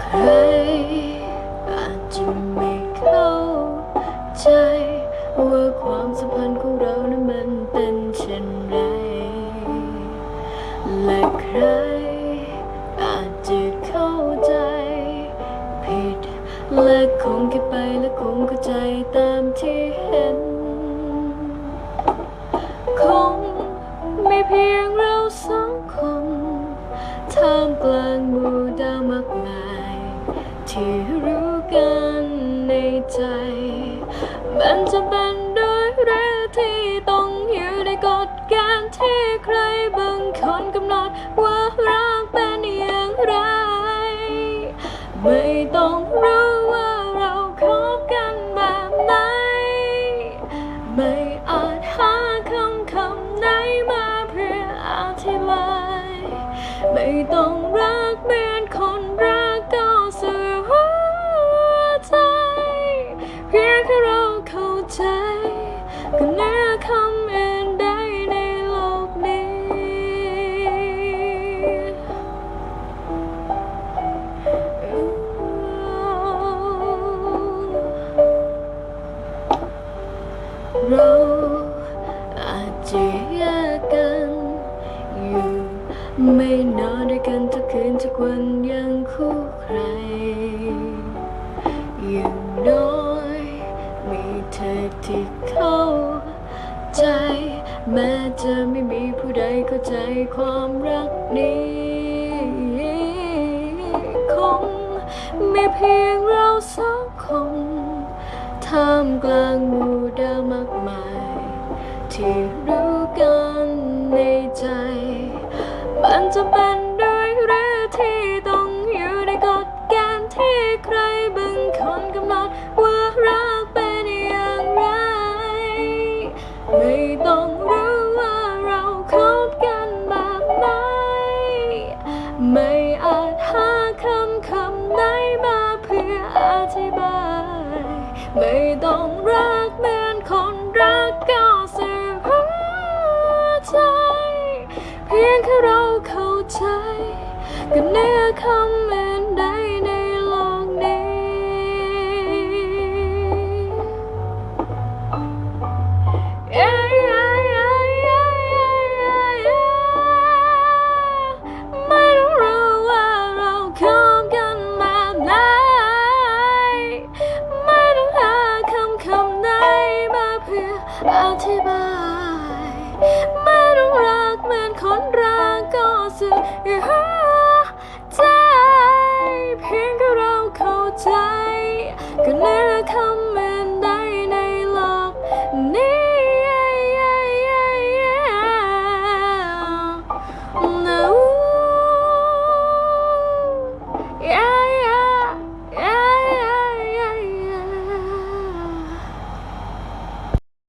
ใครอาจจะไม่เข้าใจ ว่าความสัมพันธ์ของเรานั้นมันเป็นเช่นไร และใคร คงคิดไปและคงเข้าใจตามที่เห็น คงไม่เพียงเราสองคนท่ามกลางหมู่ดาวมากมาย ที่รู้กันในใจ มันจะเป็นด้วยหรือที่ต้องอยู่ในกฎเกณฑ์ที่ใครบางคนกำหนดว่ารักเป็นอย่างไรไม่ ไม่ต้องรักเหมือนคนรักก็สื่อหัวใจ เพียงแค่เราเข้าใจก็เหนือคำอื่นใดในโลกนี้ เราอาจจะแยกกัน ไม่นอนด้วยกันทุกคืนทุกวันยังคู่ใคร อย่างน้อยมีเธอที่เข้าใจ แม้จะไม่มีผู้ใดเข้าใจความรักนี้ คงไม่เพียงเราสองคนท่ามกลางหมู่ดาวมากมาย ที่รู้กัน มันจ คนรักก็สื่อหัวใจเพียงแค่เราเข้าใจก็เสือ